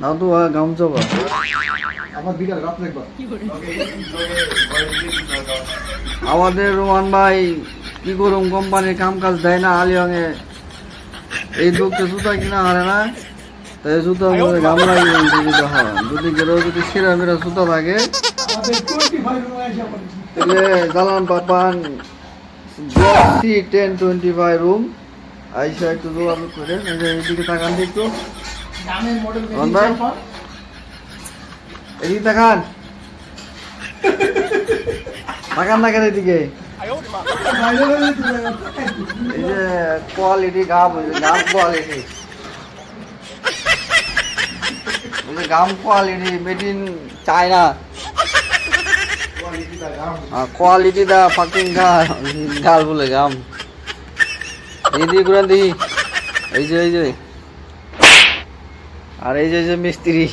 নাও তো গামছা বা আমার বিকাল রাত একবার। আমাদের রোমান ভাই কি করুম কোম্পানির কাম কাজ দেয় না আলিয়ংয়ে এই দুঃখে জুতা কিনা হারে না তাই জুতার মধ্যে গাম লাগিয়ে দিতে জুতা হয় যদি গেলেও যদি সেরা মেরা জুতা থাকে তাহলে জালান পাপান টেন টোয়েন্টি ফাইভ রুম। আইসা একটু যোগাযোগ করে এইদিকে তাকান তো একটু। দামের মডেল রন ভাই? এদিকে তাকান। তাকান না কেন এদিকে? এই যে quality gum gum quality gum quality made in China quality the fucking গাল বলে গাম। এই দিয়ে ঘুরান দেখি। এই যে এই যে। আর এই যে মিস্ত্রি।